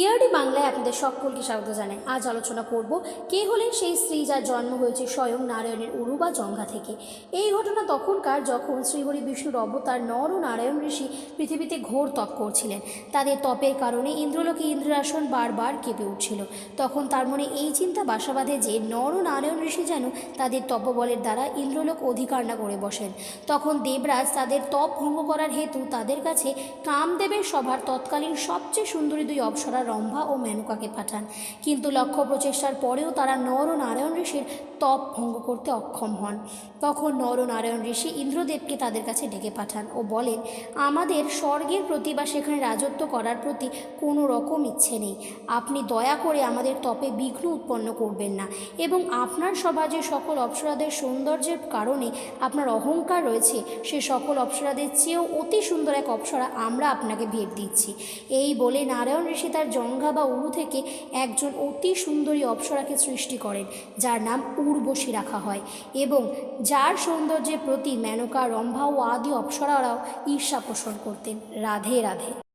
ইয়ারডি বাংলায় আপনাদের সকলকে স্বাগত জানাই। আজ আলোচনা করব, কে হলেন সেই স্ত্রী যার জন্ম হয়েছে স্বয়ং নারায়ণের উরু বা জঙ্ঘা থেকে? এই ঘটনা তখনকার যখন শ্রীহরি বিষ্ণুর অবতার নর ও নারায়ণ ঋষি পৃথিবীতে ঘোর তপ করছিলেন। তাদের তপের কারণে ইন্দ্রলোকে ইন্দ্রাসন বারবার কেঁপে উঠছিল। তখন তার মনে এই চিন্তা বাসা বাঁধে যে নর ও নারায়ণ ঋষি যেন তাদের তপবলের দ্বারা ইন্দ্রলোক অধিকার না করে বসেন। তখন দেবরাজ তাদের তপ ভঙ্গ করার হেতু তাদের কাছে কামদেবের সভার তৎকালীন সবচেয়ে সুন্দরী দুই অপ্সরা রম্ভা ও মেনকাকে পাঠান। কিন্তু লক্ষ্য প্রচেষ্টার পরেও তারা নর নারায়ণ ঋষির তপ ভঙ্গ করতে অক্ষম হন। তখন নর নারায়ণ ঋষি ইন্দ্রদেবকে তাদের কাছে ডেকে পাঠান ও বলেন, আমাদের স্বর্গের প্রতি বা সেখানে রাজত্ব করার প্রতি কোনো রকম ইচ্ছে নেই। আপনি দয়া করে আমাদের তপে বিঘ্ন উৎপন্ন করবেন না এবং আপনার সমাজে সকল অপ্সরাদের সৌন্দর্যের কারণে আপনার অহংকার রয়েছে, সে সকল অপ্সরাদের চেয়েও অতি সুন্দর এক অপ্সরা আমরা আপনাকে ভেট দিচ্ছি। এই বলে নারায়ণ ঋষি তার জঙ্ঘা বা উরু থেকে একজন অতি সুন্দরী অপ্সরাকে সৃষ্টি করেন, যার নাম উর্বশী রাখা হয় এবং যার সৌন্দর্যের প্রতি মেনকা, রম্ভা ও আদি অপ্সরারাও ঈর্ষা পোষণ করতেন। রাধে রাধে।